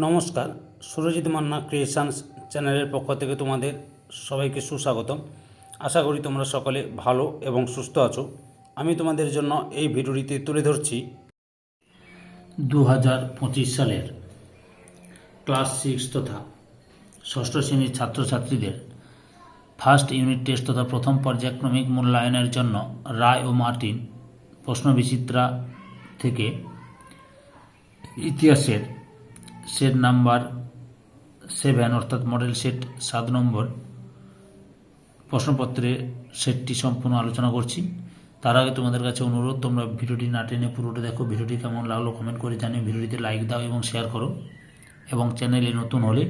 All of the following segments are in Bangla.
নমস্কার, সুরজিৎ মান্না ক্রিয়েশনস চ্যানেলের পক্ষ থেকে তোমাদের সবাইকে সুস্বাগতম। আশা করি তোমরা সকলে ভালো এবং সুস্থ আছো। আমি তোমাদের জন্য এই ভিডিওটিতে তুলে ধরছি দু হাজার পঁচিশ সালের ক্লাস সিক্স তথা ষষ্ঠ শ্রেণির ছাত্রছাত্রীদের ফার্স্ট ইউনিট টেস্ট তথা প্রথম পর্যায়ক্রমিক মূল্যায়নের জন্য রায় ও মার্টিন প্রশ্ন বিচিত্রা থেকে ইতিহাসের সেট নাম্বার সেভেন, অর্থাৎ মডেল সেট সাত নম্বর প্রশ্নপত্রের সেটটি সম্পূর্ণ আলোচনা করছি। তার আগে তোমাদের কাছে অনুরোধ, তোমরা ভিডিওটি না টেনে পুরোটা দেখো। ভিডিওটি কেমন লাগল কমেন্ট করে জানিয়ে ভিডিওটিতে লাইক দাও এবং শেয়ার করো। এবং চ্যানেলে নতুন হলে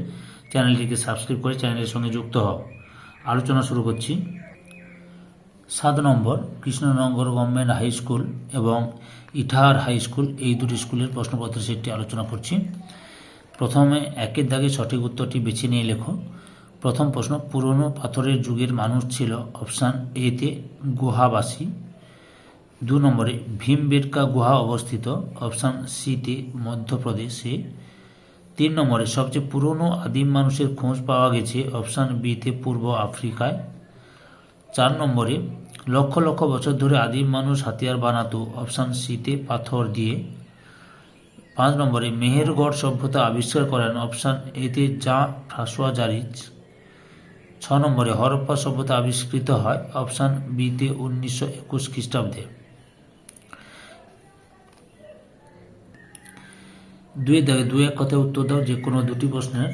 চ্যানেলটিকে সাবস্ক্রাইব করে চ্যানেলের সঙ্গে যুক্ত হও। আলোচনা শুরু করছি। সাত নম্বর, কৃষ্ণনগর গভর্নমেন্ট হাই স্কুল এবং ইটাহার হাই স্কুল এই দুটি স্কুলের প্রশ্নপত্রের সেটটি আলোচনা করছি। প্রথমে একের দাগে সঠিক উত্তরটি বেছে নিয়ে লেখো। প্রথম প্রশ্ন, পুরনো পাথরের যুগের মানুষ ছিল অপশান এতে গুহাবাসী। দু নম্বরে, ভীমবেটকা গুহা অবস্থিত, অপশান সিতে মধ্যপ্রদেশে। তিন নম্বরে, সবচেয়ে পুরনো আদিম মানুষের খোঁজ পাওয়া গেছে, অপশান বিতে পূর্ব আফ্রিকায়। চার নম্বরে, লক্ষ লক্ষ বছর ধরে আদিম মানুষ হাতিয়ার বানাতো, অপশান সিতে পাথর দিয়ে। পাঁচ নম্বরে মেহেরগড় সভ্যতা আবিষ্কার করেন অপশান এতে যা ফ্রাসোয়া জারিজ। ছ নম্বরে, হরপ্পা সভ্যতা আবিষ্কৃত হয় অপশান বিতে উনিশশো একুশ খ্রিস্টাব্দে। দুই দাগে দু এক কথায় উত্তর দাও, যে কোনো দুটি প্রশ্নের।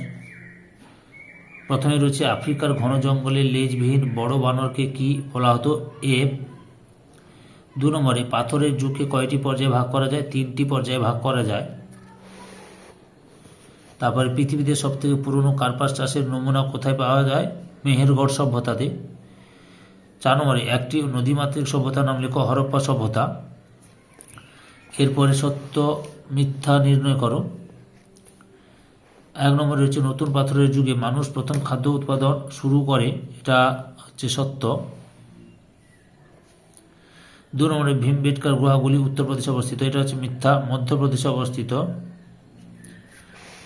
প্রথমে রয়েছে, আফ্রিকার ঘন জঙ্গলে লেজবিহীন বড় বানরকে কি বলা হতো? এফ দু নম্বরে, পাথরের যুগকে কয়টি পর্যায়ে ভাগ করা যায়? তিনটি পর্যায়ে ভাগ করা যায়। তারপরে পৃথিবীতে সবথেকে পুরনো কার্পাস চাষের নমুনা কোথায় পাওয়া যায়? মেহেরগড় সভ্যতাতে। চার নম্বরে, একটি নদীমাতৃক সভ্যতার নাম লেখো, হরপ্পা সভ্যতা। এরপরে সত্য, মিথ্যা নির্ণয় করো। এক নম্বরে হচ্ছে নতুন পাথরের যুগে মানুষ প্রথম খাদ্য উৎপাদন শুরু করে, এটা হচ্ছে সত্য। দু নম্বরে ভীমবেটকার গুহাগুলি উত্তরপ্রদেশে অবস্থিত। এটা হচ্ছে মিথ্যা। মধ্যপ্রদেশে অবস্থিত।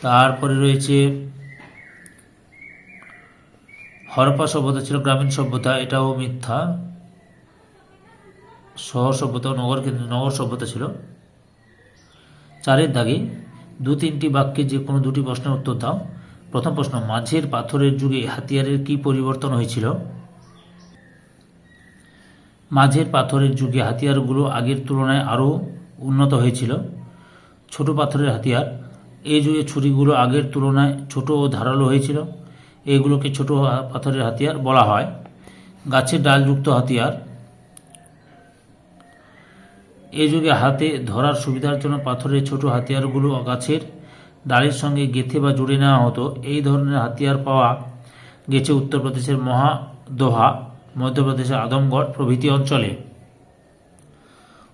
তারপরে রয়েছে হরপ্পা সভ্যতা ছিল গ্রামীণ সভ্যতা, এটাও মিথ্যা। শহর সভ্যতা নগর কেন্দ্র নগর সভ্যতা ছিল। চারের দাগে দু তিনটি বাক্যে যে কোনো দুটি প্রশ্নের উত্তর দাও। প্রথম প্রশ্ন, মাঝের পাথরের যুগে হাতিয়ারের কি পরিবর্তন হয়েছিল? মাঝের পাথরের যুগে হাতিয়ারগুলো আগের তুলনায় আরও উন্নত হয়েছিল। ছোট পাথরের হাতিয়ার। এই যুগে ছুরিগুলো আগের তুলনায় ছোট ও ধারালো হয়েছিল। এগুলোকে ছোট পাথরের হাতিয়ার বলা হয়। গাছের ডালযুক্ত হাতিয়ার। এই যুগে হাতে ধরার সুবিধার জন্য পাথরের ছোট হাতিয়ারগুলো গাছের ডালের সঙ্গে গেঁথে বা জুড়ে নেওয়া হতো। এই ধরনের হাতিয়ার পাওয়া গেছে উত্তরপ্রদেশের মহাদোহা মধ্যপ্রদেশের আদমগড় প্রভৃতি অঞ্চলে।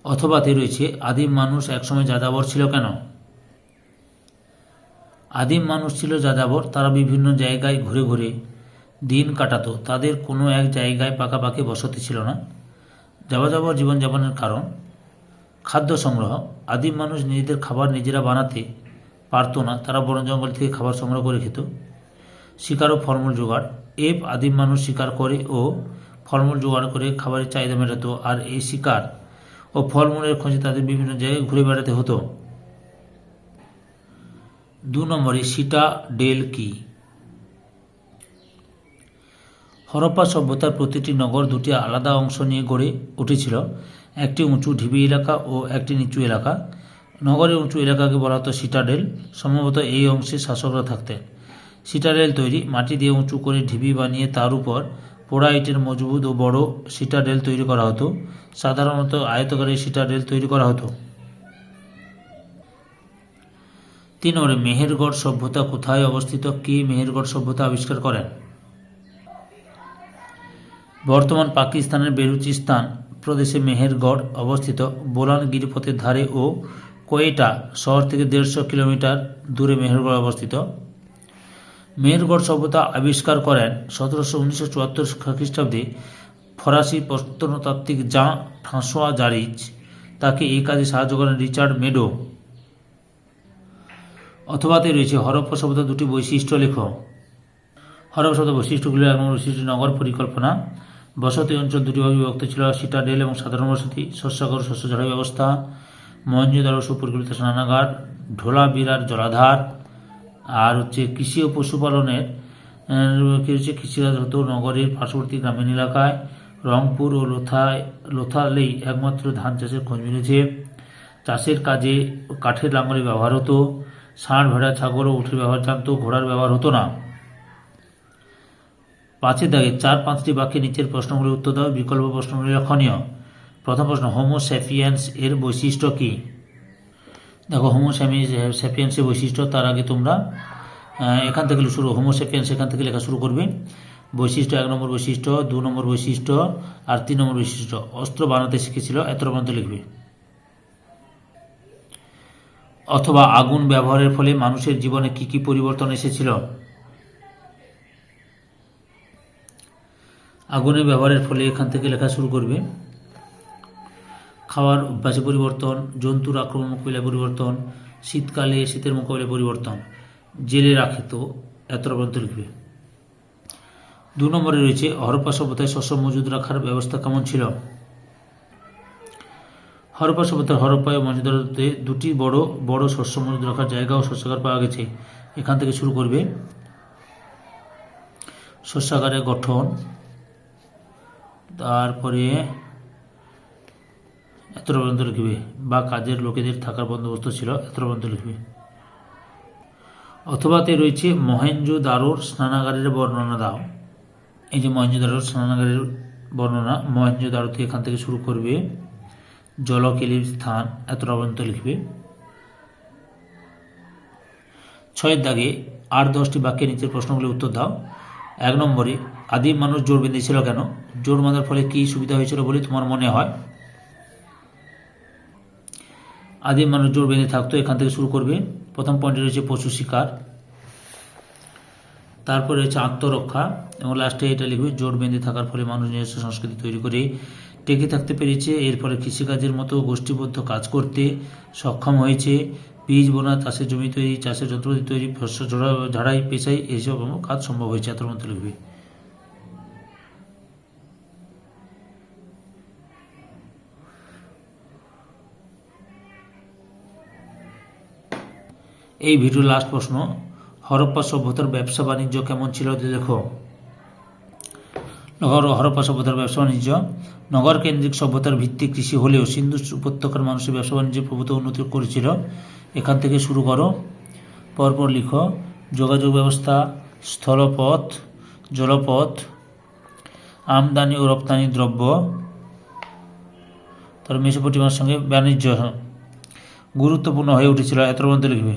অথবাতে রয়েছে, আদিম মানুষ একসময় যাযাবর ছিল কেন? আদিম মানুষ ছিল যাযাবর, তারা বিভিন্ন জায়গায় ঘুরে ঘুরে দিন কাটাতো। তাদের কোনো এক জায়গায় পাকাপাকি বসতি ছিল না। যাবাযাবর জীবনযাপনের কারণ, খাদ্য সংগ্রহ। আদিম মানুষ নিজেদের খাবার নিজেরা বানাতে পারতো না, তারা বন জঙ্গল থেকে খাবার সংগ্রহ করে খেত। শিকার ও ফলমূল জোগাড়। এপ আদিম মানুষ শিকার করে ও ফলমূল জোগাড় করে খাবারের চাহিদা মেটাতো, আর এই শিকার ও ফলমূলের খোঁজে তাদের বিভিন্ন জায়গায় ঘুরে বেড়াতে হতো। দু নম্বরে, সিটা ডেল কি? হরপ্পা সভ্যতার প্রতিটি নগর দুটি আলাদা অংশ নিয়ে গড়ে উঠেছিল, একটি উঁচু ঢিবি এলাকা ও একটি নিচু এলাকা। নগরের উঁচু এলাকাকে বলা হতো সিটাডেল সম্ভবত এই অংশে শাসকরা থাকতেন। সিটাডেল তৈরি, মাটি দিয়ে উঁচু করে ঢিবি বানিয়ে তার উপর পোড়া ইটের মজবুত ও বড় সিটাডেল তৈরি করা হতো। সাধারণত আয়তকারী সিটাডেল তৈরি করা হতো। তিন নম্বরে মেহেরগড় সভ্যতা কোথায় অবস্থিত? কে মেহেরগড় সভ্যতা আবিষ্কার করেন? বর্তমান পাকিস্তানের বেলুচিস্তান প্রদেশে মেহেরগড় অবস্থিত। বোলান গিরিপথের ধারে ও কোয়েটা শহর থেকে দেড়শো কিলোমিটার দূরে মেহেরগড় অবস্থিত। মেহেরগড় সভ্যতা আবিষ্কার করেন সতেরোশো উনিশশো চুয়াত্তর খ্রিস্টাব্দে ফরাসি প্রত্নতাত্ত্বিক জা ফ্রাঁসোয়া জারিজ তাকে এই কাজে সাহায্য করেন রিচার্ড মেডো। অথবাতে রয়েছে হরপ্পা সভ্যতার দুটি বৈশিষ্ট্য লেখ। হরপ্পা সভ্যতার বৈশিষ্ট্যগুলি এবং বৈশিষ্ট্য নগর পরিকল্পনা। বসতি অঞ্চল দুটি ভাগে বিভক্ত ছিল, সিটাডেল এবং সাধারণ বসতি, শস্যাগর শস্য ঝাড়াই ব্যবস্থা, মহেঞ্জোদারো সুপরিকল্পিত স্নানাগার, ঢোলা বিরার জলাধার আর হচ্ছে কৃষি ও পশুপালনের কি হচ্ছে কৃষিকাজ হতো নগরের পার্শ্ববর্তী গ্রামীণ এলাকায়। রংপুর ও লোথায়, লোথালেই একমাত্র ধান চাষের খোঁজ মিলেছে। চাষের কাজে কাঠের লাঙলের ব্যবহার হতো। ষাঁড়, ভেড়া, ছাগল ও উঠের ব্যবহার জানতো, ঘোড়ার ব্যবহার হতো না। পাঁচের দাগে চার পাঁচটি বাক্যে নিচের প্রশ্নগুলির উত্তর দাও, বিকল্প প্রশ্নগুলি লক্ষণীয়। প্রথম প্রশ্ন হোমো স্যাপিয়েন্স এর বৈশিষ্ট্য কী? দেখো হোমো স্যাপিয়েন্সের বৈশিষ্ট্য, তার আগে তোমরা এখান থেকে শুরু হোমো স্যাপিয়েন্স এখান থেকে লেখা শুরু করবে। বৈশিষ্ট্য, এক নম্বর বৈশিষ্ট্য, দু নম্বর বৈশিষ্ট্য, আর তিন নম্বর বৈশিষ্ট্য। অস্ত্র বানাতে শিখেছিল, এত পর্যন্ত লিখবে। অথবা আগুন ব্যবহারের ফলে মানুষের জীবনে কি কি পরিবর্তন এসেছিল? আগুনের ব্যবহারের ফলে এখান থেকে লেখা শুরু করবে। খাওয়ার অভ্যাসে পরিবর্তন, জন্তুর আক্রমণ মোকাবিলায় পরিবর্তন, শীতকালে শীতের মোকাবিলায় পরিবর্তন। জেলে রাখে তো, এতটা পর্যন্ত লিখবে। দু নম্বরে রয়েছে, হরপ্পা সভ্যতায় শস্য মজুদ রাখার ব্যবস্থা কেমন ছিল? হরপ্পা সভ্যতার হরপ্পা মহেঞ্জোদারোতে দুটি বড় বড় শস্য মজুদ রাখার জায়গা ও শস্যাগার পাওয়া গেছে। এখান থেকে শুরু করবে। শস্যাগারের গঠন, তারপরে এতটা পর্যন্ত লিখবে? বা কাজের লোকেদের থাকার বন্দোবস্ত ছিল এতটা পর্যন্ত লিখবে? অথবাতে রয়েছে মহেঞ্জো দারোর স্নানাগারের বর্ণনা দাও। এই যে মহেঞ্জো দারোর স্নানাগারের বর্ণনা মহেঞ্জো দারোতে এখান থেকে শুরু করবে, জলকেলির স্থান এতটা পর্যন্ত লিখবে। ছয়ের দাগে আট দশটি বাক্যের নিচের প্রশ্নগুলির উত্তর দাও। এক নম্বরে, আদিম মানুষ জোর বেঁধেছিল কেন? জোর বাঁধার ফলে কী সুবিধা হয়েছিল বলে তোমার মনে হয়? আদিম মানুষ জোর বেঁধে থাকতো, এখান থেকে শুরু করবে। প্রথম পয়েন্টে রয়েছে পশু শিকার। তারপরে রয়েছে আত্মরক্ষা এবং লাস্টে এটা লিখবে, জোর বেঁধে থাকার ফলে মানুষ নিজস্ব সংস্কৃতি তৈরি করে। টেকে থাকতে পেরেছে, এর ফলে কৃষিকাজের মতো গোষ্ঠীবদ্ধ কাজ করতে সক্ষম হয়েছে। বীজ, বোনা, চাষের জমি তৈরি, চাষের যন্ত্রপাতি তৈরি ঝরা- ঝাড়াই, পেশাই এইসব কাজ সম্ভব হয়েছে। এত মতো লিখবে। এই ভিডিওর লাস্ট প্রশ্ন, হরপ্পা সভ্যতার ব্যবসা বাণিজ্য কেমন ছিল দেখো? নগর ও হরপ্পা সভ্যতার ব্যবসা বাণিজ্য, নগর কেন্দ্রিক সভ্যতার ভিত্তি কৃষি হলেও সিন্ধু উপত্যকার মানুষের ব্যবসা বাণিজ্যে প্রভূত উন্নতি করেছিল। এখান থেকে শুরু করো। পরপর লিখো। যোগাযোগ ব্যবস্থা, স্থলপথ, জলপথ, আমদানি ও রপ্তানি দ্রব্য। তার মেসোপটিমার সঙ্গে বাণিজ্য গুরুত্বপূর্ণ হয়ে উঠেছিল। এত মধ্যে লিখবে।